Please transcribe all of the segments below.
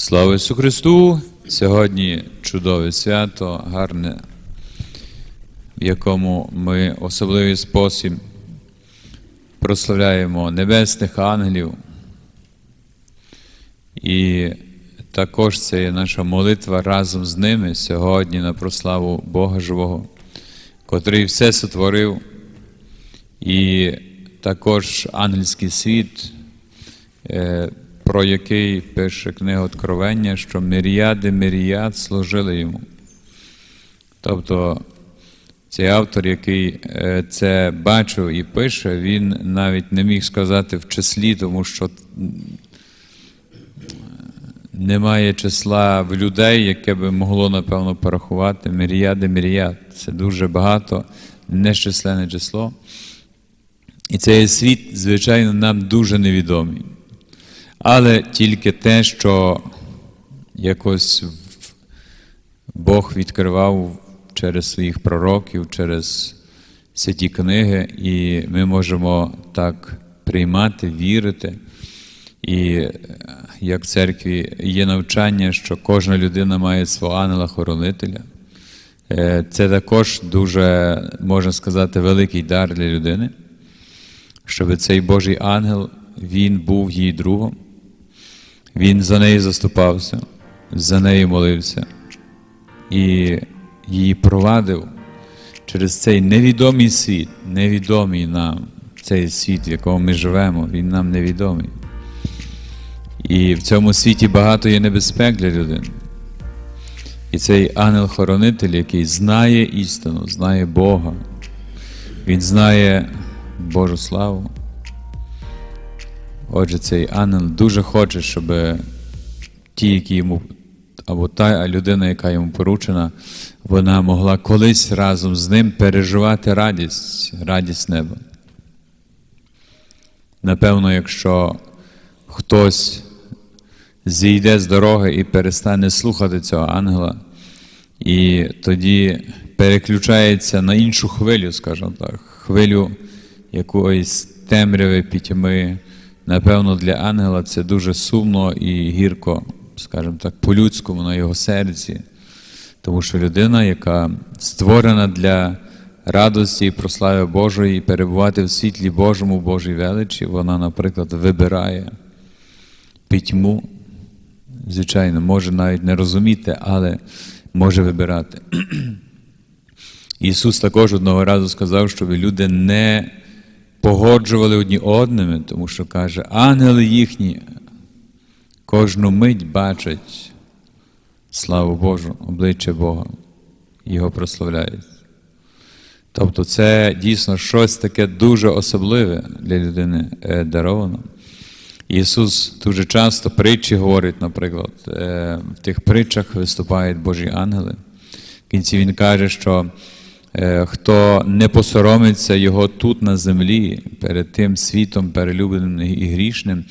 Слава Ісусу Христу! Сьогодні чудове свято, гарне, в якому ми в особливий спосіб прославляємо небесних ангелів. І також це є наша молитва разом з ними сьогодні на прославу Бога Живого, котрий все сотворив, і також ангельський світ. Про який пише книга Откровення, що міріади міріад служили йому. Тобто цей автор, який е, це бачив і пише, він навіть не міг сказати в числі, тому що немає числа в людей, яке би могло, напевно, порахувати міріади міріад. Це дуже багато, нещисленне число. І цей світ, звичайно, нам дуже невідомий. Але тільки те, що якось Бог відкривав через своїх пророків, через святі книги, і ми можемо так приймати, вірити. І е, як в церкві є навчання, що кожна людина має свого ангела-хоронителя. Е, Це також дуже, можна сказати, великий дар для людини, щоб цей Божий ангел він був її другом. Він за неї заступався, за неї молився і її провадив через цей невідомий світ, невідомий нам цей світ, в якому ми живемо, він нам невідомий. І в цьому світі багато є небезпек для людини. І цей ангел-хоронитель, який знає істину, знає Бога, він знає Божу славу. Отже, цей ангел дуже хоче, щоб ті, які йому, або та людина, яка йому поручена, вона могла колись разом з ним переживати радість, радість неба. Напевно, якщо хтось зійде з дороги і перестане слухати цього ангела, і тоді переключається на іншу хвилю, скажімо так, хвилю якоїсь темряви, пітьми. Напевно, для ангела це дуже сумно і гірко, скажімо так, по-людському на його серці. Тому що людина, яка створена для радості і прослави Божої, і перебувати в світлі Божому, Божій величі, вона, наприклад, вибирає пітьму. Звичайно, може навіть не розуміти, але може вибирати. Ісус також одного разу сказав, щоб люди не погоджували одні одними, тому що каже, ангели їхні кожну мить бачать славу Божу, обличчя Бога, Його прославляють. Тобто це дійсно щось таке дуже особливе для людини е, даровано. Ісус дуже часто притчі говорить, наприклад, е, в тих притчах виступають Божі ангели. В кінці Він каже, що хто не посоромиться Його тут на землі, перед тим світом перелюбленим і грішним,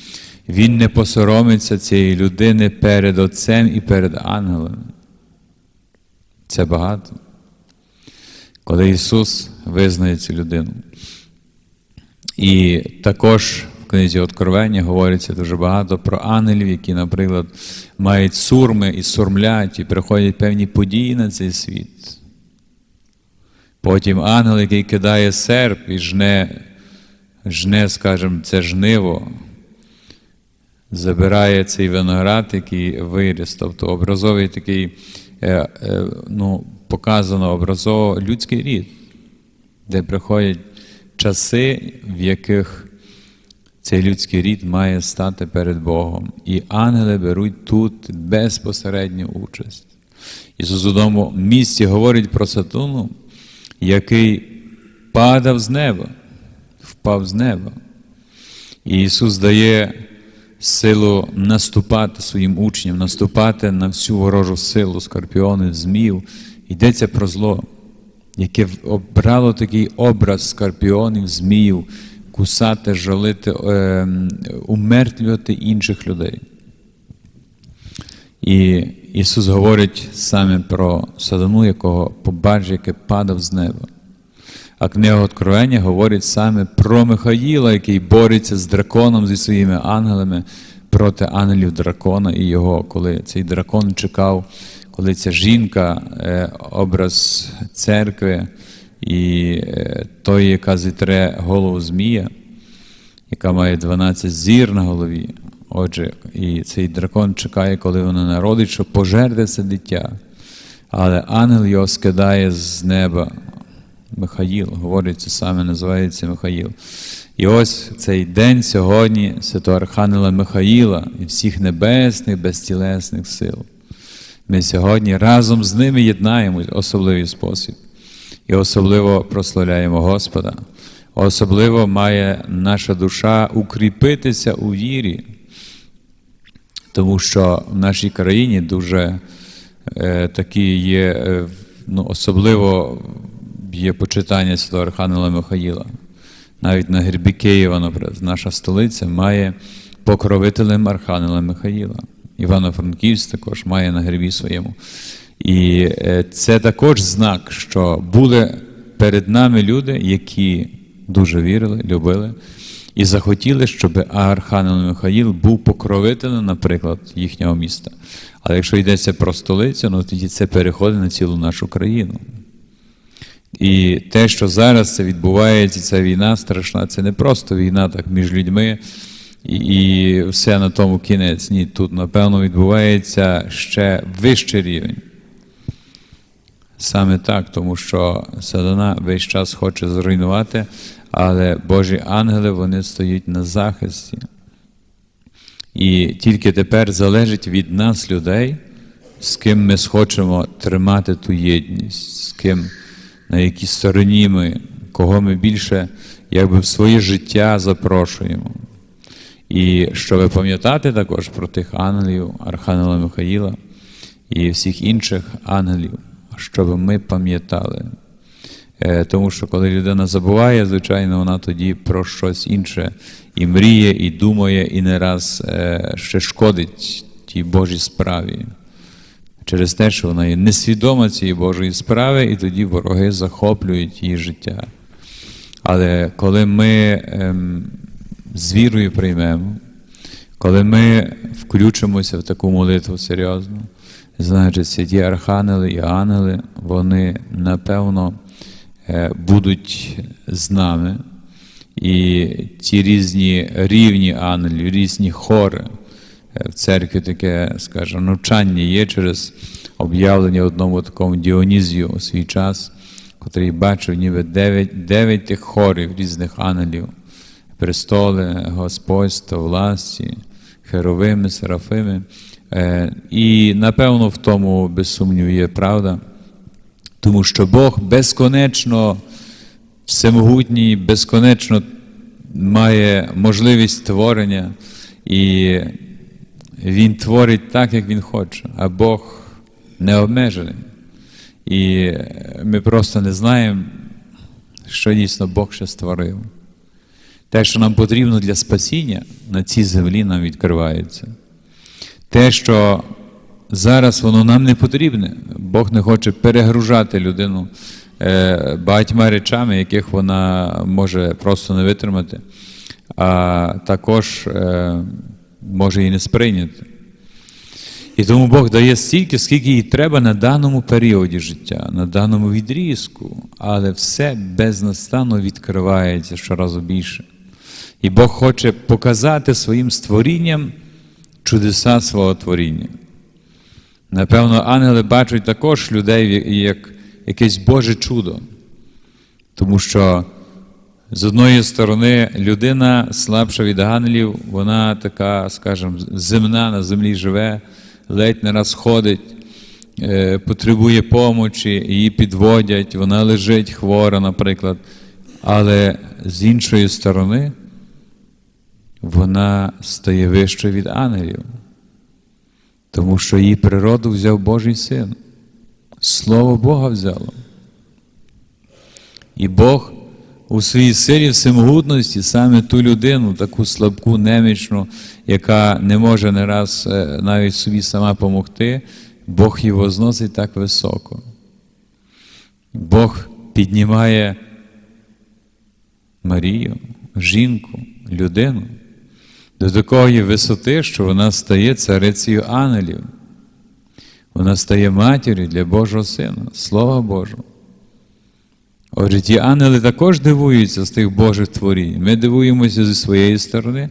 він не посоромиться цієї людини перед Отцем і перед ангелами. Це багато. Коли Ісус визнає цю людину. І також в книзі Откровення говориться дуже багато про ангелів, які, наприклад, мають сурми і сурмлять, і приходять певні події на цей світ. Потім ангел, який кидає серп і жне, жне, скажімо, це жниво, забирає цей виноград, який виріс, тобто образовий такий, е, е, ну, показано образово людський рід, де приходять часи, в яких цей людський рід має стати перед Богом. І ангели беруть тут безпосередню участь. Ісус у одному місці говорить про Сатуну, який падав з неба, впав з неба. І Ісус дає силу наступати своїм учням, наступати на всю ворожу силу, скорпіонів, змів. Йдеться про зло, яке обрало такий образ скорпіонів, зміїв, кусати, жалити, е, умертвлювати інших людей. І Ісус говорить саме про сатану, якого побачив, яке падав з неба. А книга Откровення говорить саме про Михаїла, який бореться з драконом зі своїми ангелами, проти ангелів дракона і його, коли цей дракон чекав, коли ця жінка, е, образ церкви і е, той, яка зітре голову Змія, яка має 12 зір на голові. Отже, і цей дракон чекає, коли вона народить, щоб пожерти це дитя. Але ангел його скидає з неба. Михаїл, говорить, це саме називається Михаїл. І ось цей день сьогодні святого Архангела Михаїла і всіх небесних, безтілесних сил. Ми сьогодні разом з ними єднаємось в особливий спосіб. І особливо прославляємо Господа. Особливо має наша душа укріпитися у вірі, тому що в нашій країні дуже е, такі є, е, ну, особливо є почитання Святого Архангела Михаїла. Навіть на гербі Києва, наприклад, наша столиця має покровителем Архангела Михаїла. Івано-Франківськ також має на гербі своєму. І е, це також знак, що були перед нами люди, які дуже вірили, любили і захотіли, щоб Архангел Михаїл був покровителем, наприклад, їхнього міста. Але якщо йдеться про столицю, ну тоді це переходить на цілу нашу країну. І те, що зараз це відбувається, ця війна страшна, це не просто війна так між людьми і, і все на тому кінець. Ні, тут, напевно, відбувається ще вищий рівень. Саме так, тому що сатана весь час хоче зруйнувати, але Божі ангели вони стоять на захисті. І тільки тепер залежить від нас, людей, з ким ми схочемо тримати ту єдність, з ким, на якій стороні ми, кого ми більше якби в своє життя запрошуємо. І щоб пам'ятати також про тих ангелів, Архангела Михаїла і всіх інших ангелів, щоб ми пам'ятали. Е, Тому що коли людина забуває, звичайно, вона тоді про щось інше і мріє, і думає, і не раз е, ще шкодить тій Божій справі. Через те, що вона є несвідома цієї Божої справи, і тоді вороги захоплюють її життя. Але коли ми ем, з вірою приймемо, коли ми включимося в таку молитву серйозно, значить, святі архангели і ангели, вони напевно будуть з нами. І ті різні рівні ангелів, різні хори е, в церкві таке, скажімо, навчання є через об'явлення одному такому Діонізію у свій час, котрий бачив ніби дев'ять, дев'ять тих хорів різних ангелів, престоли, господство, власті, херовими, серафими. Е, І напевно в тому, без сумніву, є правда, тому що Бог безконечно всемогутній, безконечно має можливість творення, і Він творить так, як Він хоче, а Бог не обмежений. І ми просто не знаємо, що дійсно Бог ще створив. Те, що нам потрібно для спасіння, на цій землі нам відкривається. Те, що зараз воно нам не потрібне, Бог не хоче перегружати людину е, багатьма речами, яких вона може просто не витримати, а також е, може і не сприйняти. І тому Бог дає стільки, скільки їй треба на даному періоді життя, на даному відрізку, але все безнастанно відкривається щоразу більше. І Бог хоче показати своїм створінням чудеса свого творіння. Напевно, ангели бачать також людей як якесь Боже чудо. Тому що з одної сторони людина слабша від ангелів, вона така, скажімо, земна на землі живе, ледь не раз ходить, е, потребує помочі, її підводять, вона лежить хвора, наприклад. Але з іншої сторони, вона стає вищою від ангелів, тому що її природу взяв Божий син. Слово Бога взяло. І Бог у своїй силі всемогутності саме ту людину, таку слабку, немічну, яка не може не раз е, навіть собі сама помогти, Бог її возносить так високо. Бог піднімає Марію, жінку, людину, до такої висоти, що вона стає царицею ангелів. Вона стає матір'ю для Божого Сина, Слова Божого. Отже, ті ангели також дивуються з тих Божих творінь. Ми дивуємося зі своєї сторони,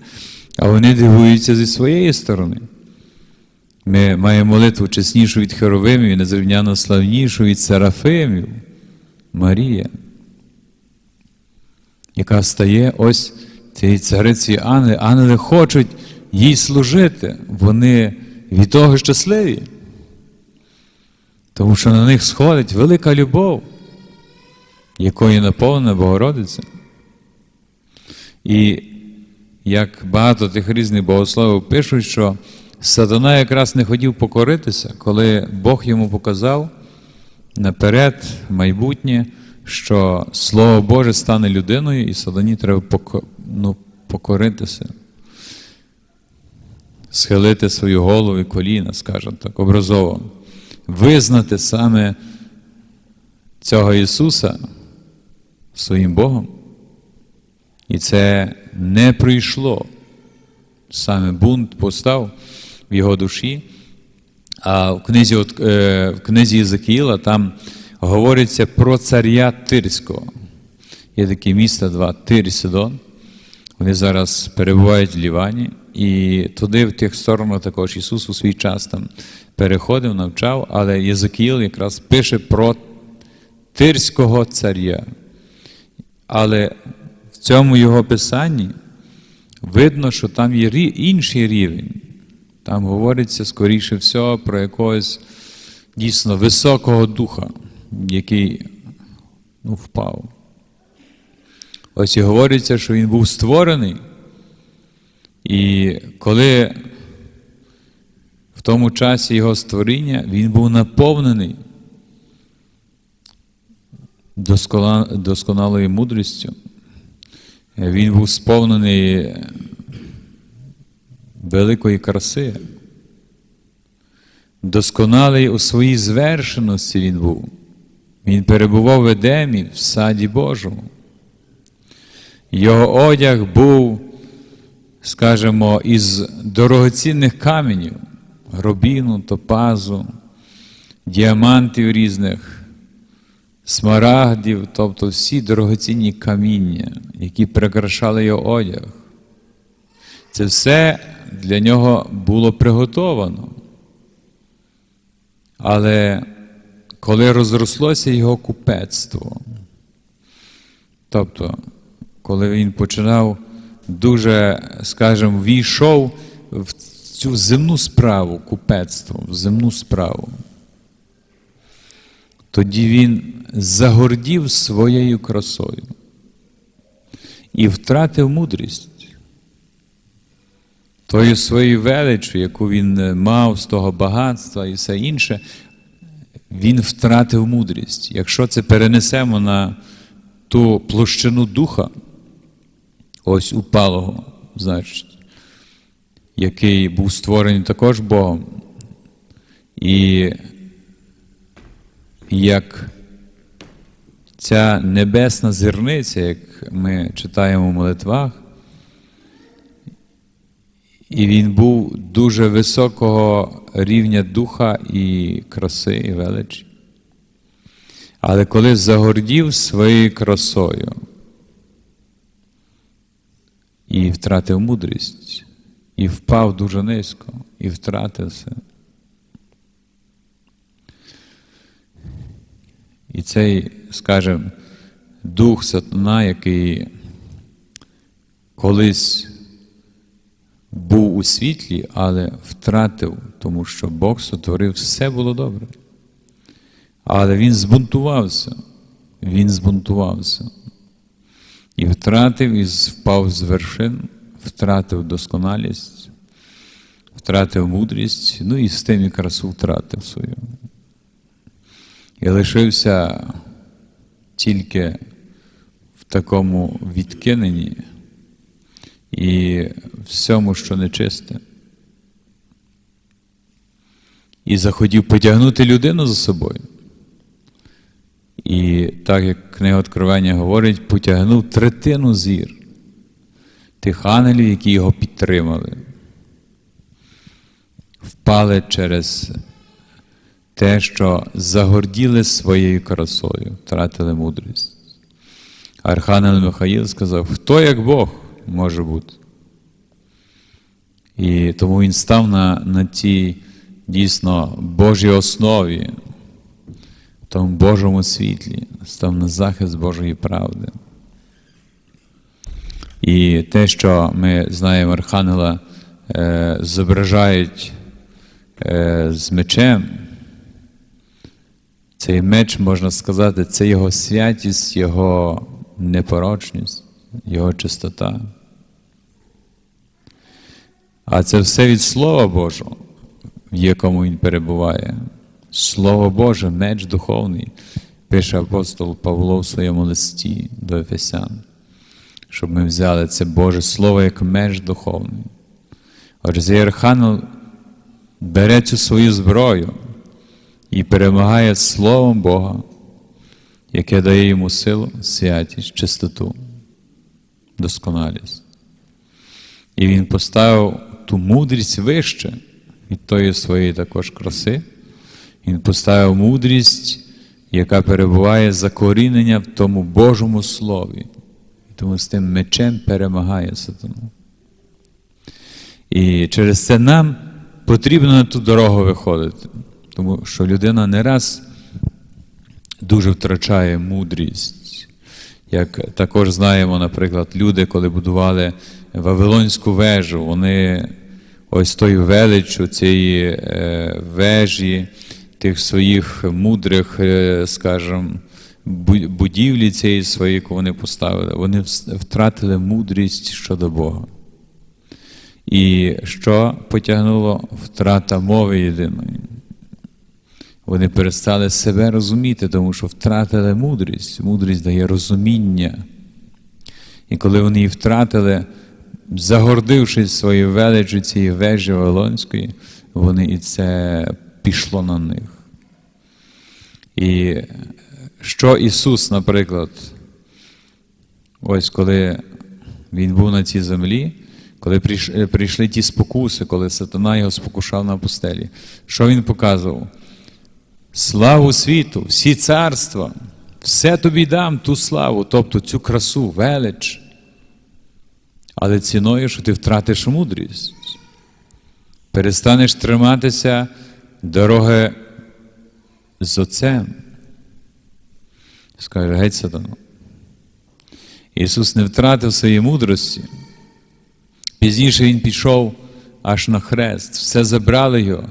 а вони дивуються зі своєї сторони. Ми маємо молитву чеснішу від Херовимів і незрівняно славнішу від Серафимів, Марія, яка стає ось цієї цариці ангели. Ангели хочуть їй служити. Вони від того щасливі. Тому що на них сходить велика любов, якою наповнена Богородиця. І як багато тих різних богословів пишуть, що Сатана якраз не хотів покоритися, коли Бог йому показав наперед майбутнє, що Слово Боже стане людиною, і сатані треба поко- ну, покоритися, схилити свою голову і коліна, скажімо так, образово, визнати саме цього Ісуса своїм Богом. І це не прийшло. Саме бунт постав в його душі. А в книзі, от, е, в книзі Єзекіїла там говориться про царя Тирського. Є такі міста два Тир Сидон. Вони зараз перебувають в Лівані. І туди, в тих сторонах, також Ісус у свій час там переходив, навчав, але Єзекіїл якраз пише про Тирського царя. Але в цьому його писанні видно, що там є інший рівень. Там говориться, скоріше всього, про якогось дійсно високого духа, який ну, впав. Ось і говориться, що він був створений. І коли в тому часі його створіння він був наповнений досконалою мудрістю, він був сповнений великої краси. Досконалий у своїй звершеності він був. Він перебував в Едемі, в саді Божому. Його одяг був, скажімо, із дорогоцінних каменів, рубіну, топазу, діамантів різних, смарагдів, тобто всі дорогоцінні каміння, які прикрашали його одяг. Це все для нього було приготовано. Але коли розрослося його купецтво, тобто, коли він починав дуже, скажімо, війшов в цю земну справу, купецтво, в земну справу, тоді він загордів своєю красою і втратив мудрість. Тою своєю величю, яку він е, мав з того багатства і все інше, він втратив мудрість. Якщо це перенесемо на ту площину духа, ось упалого, значить, який був створений також Богом, і як ця небесна зірниця, як ми читаємо в молитвах, і він був дуже високого рівня духа і краси, і величі. Але коли загордів своєю красою і втратив мудрість, і впав дуже низько, і втратився. І цей, скажімо, дух сатана, який колись був у світлі, але втратив, тому що Бог сотворив, все було добре. Але він збунтувався, він збунтувався. І втратив, і впав з вершин, втратив досконалість, втратив мудрість, ну і з тим і красу втратив свою. І лишився тільки в такому відкиненні і всьому, що нечисте. І захотів потягнути людину за собою. І так як книга Откровення говорить, потягнув третину зір. тих ангелів, які його підтримали, впали через те, що загорділи своєю красою, втратили мудрість. Архангел Михаїл сказав, хто як Бог може бути? І тому він став на, на тій дійсно Божій основі, тому Божому світлі, став на захист Божої правди. І те, що ми знаємо, Архангела е, зображають е, з мечем, цей меч, можна сказати, це його святість, його непорочність, його чистота. А це все від Слова Божого, в якому він перебуває. Слово Боже, меч духовний, пише апостол Павло в своєму листі до Ефесян, щоб ми взяли це Боже Слово як меч духовний. Отже, архангел бере цю свою зброю і перемагає Словом Бога, яке дає йому силу, святість, чистоту, досконалість. І він поставив ту мудрість вище від тої своєї також краси. Він поставив мудрість, яка перебуває закорінення в тому Божому Слові. Тому з тим мечем перемагає сатану. І через це нам потрібно на ту дорогу виходити. Тому що людина не раз дуже втрачає мудрість. Як також знаємо, наприклад, люди, коли будували Вавилонську вежу, вони ось тою величчю цієї е, вежі, тих своїх мудрих, е, скажімо, будівлі цієї своєї, яку вони поставили, вони втратили мудрість щодо Бога. І що потягнуло втрата мови єдиної? Вони перестали себе розуміти, тому що втратили мудрість. Мудрість дає розуміння. І коли вони її втратили, загордившись своєю величчю цієї вежі Вавилонської, вони і це пішло на них. І що Ісус, наприклад, ось коли Він був на цій землі, коли е, прийшли ті спокуси, коли сатана його спокушав на пустелі, що він показував? Славу світу, всі царства, все тобі дам ту славу, тобто цю красу, велич. Але ціною, що ти втратиш мудрість, перестанеш триматися дороги з отцем. Скаже, геть сатану. Ісус не втратив своєї мудрості. Пізніше Він пішов аж на хрест, все забрали його.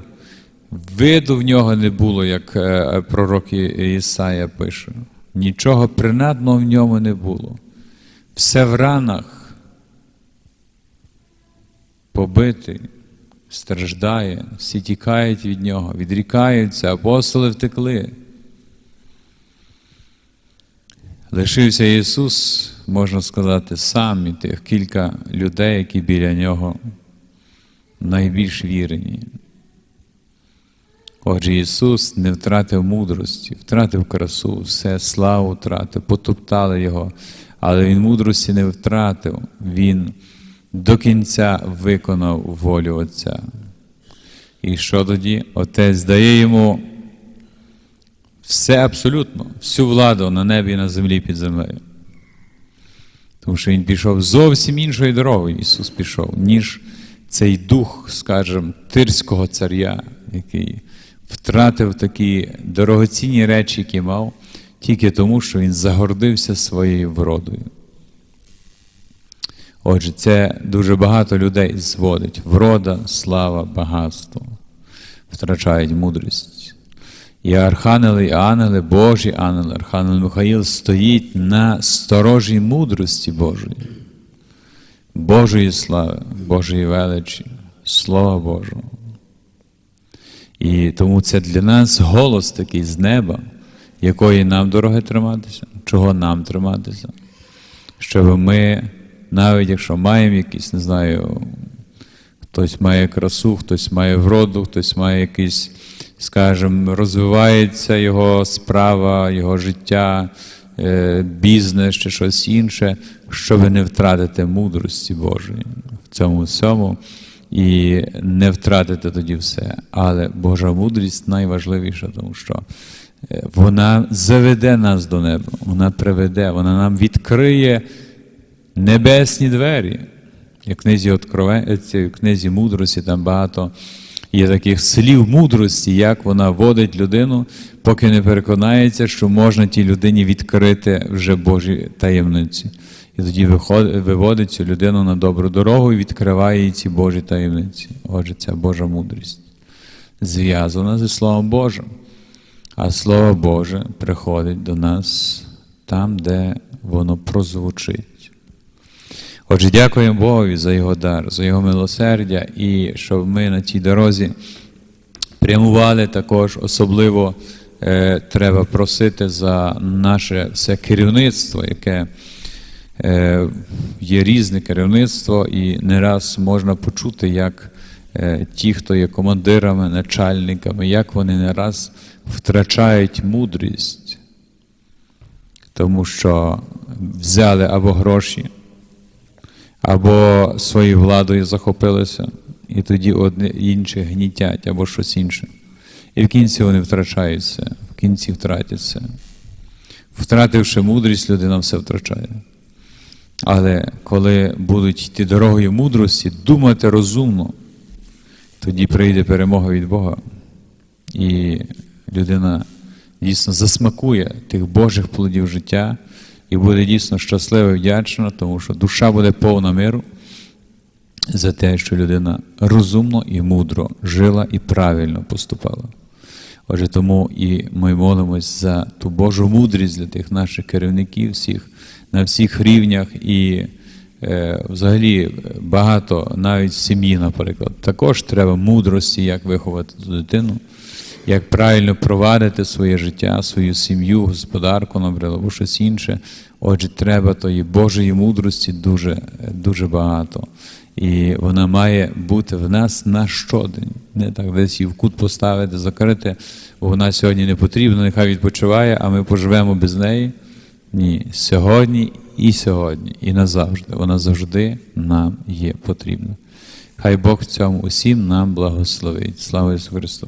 Виду в нього не було, як е, пророк Ісая пише. Нічого принадного в ньому не було. Все в ранах побитий, страждає, всі тікають від нього, відрікаються, апостоли втекли. Лишився Ісус, можна сказати, сам і тих кілька людей, які біля нього найбільш вірені. Отже, Ісус не втратив мудрості, втратив красу, все, славу втратив, потоптали Його, але Він мудрості не втратив, Він до кінця виконав волю Отця. І що тоді? Отець дає йому все абсолютно, всю владу на небі і на землі під землею. Тому що Він пішов зовсім іншою дорогою, Ісус пішов, ніж цей дух, скажімо, тирського царя, який втратив такі дорогоцінні речі, які мав, тільки тому, що він загордився своєю вродою. Отже, це дуже багато людей зводить. Врода, слава, багатство, втрачають мудрість. І архангели, і ангели, Божі ангели, архангел Михаїл стоїть на сторожій мудрості Божої, Божої слави, Божої величі, Слова Божого. І тому це для нас голос такий з неба, якої нам дороги триматися, чого нам триматися, щоб ми, навіть якщо маємо якісь, не знаю, хтось має красу, хтось має вроду, хтось має якийсь, скажімо, розвивається його справа, його життя, е, бізнес чи щось інше, щоб не втратити мудрості Божої в цьому всьому і не втратити тоді все. Але Божа мудрість найважливіша, тому що е, вона заведе нас до неба, вона приведе, вона нам відкриє небесні двері. В книзі, Откровен... в книзі мудрості там багато є таких слів мудрості, як вона водить людину, поки не переконається, що можна тій людині відкрити вже Божі таємниці. І тоді виводить цю людину на добру дорогу і відкриває їй ці Божі таємниці. Отже, ця Божа мудрість зв'язана зі Словом Божим. А Слово Боже приходить до нас там, де воно прозвучить. Отже, дякуємо Богові за його дар, за його милосердя, і щоб ми на цій дорозі прямували також, особливо е, треба просити за наше все керівництво, яке е, є різне керівництво, і не раз можна почути, як е, ті, хто є командирами, начальниками, як вони не раз втрачають мудрість, тому що взяли або гроші або своєю владою захопилися, і тоді одне інше гнітять або щось інше. І в кінці вони втрачаються, в кінці втратяться. Втративши мудрість, людина все втрачає. Але коли будуть йти дорогою мудрості, думати розумно, тоді прийде перемога від Бога. І людина дійсно засмакує тих Божих плодів життя і буде дійсно щаслива і вдячна, тому що душа буде повна миру за те, що людина розумно і мудро жила і правильно поступала. Отже, тому і ми молимось за ту Божу мудрість для тих наших керівників, всіх, на всіх рівнях і е, взагалі багато, навіть в сім'ї, наприклад, також треба мудрості, як виховати ту дитину як правильно провадити своє життя, свою сім'ю, господарку, наприклад, або щось інше. Отже, треба тої Божої мудрості дуже, дуже багато. І вона має бути в нас на щодень. Не так десь її в кут поставити, закрити, бо вона сьогодні не потрібна, нехай відпочиває, а ми поживемо без неї. Ні, сьогодні і сьогодні, і назавжди. Вона завжди нам є потрібна. Хай Бог в цьому усім нам благословить. Слава Ісусу Христу!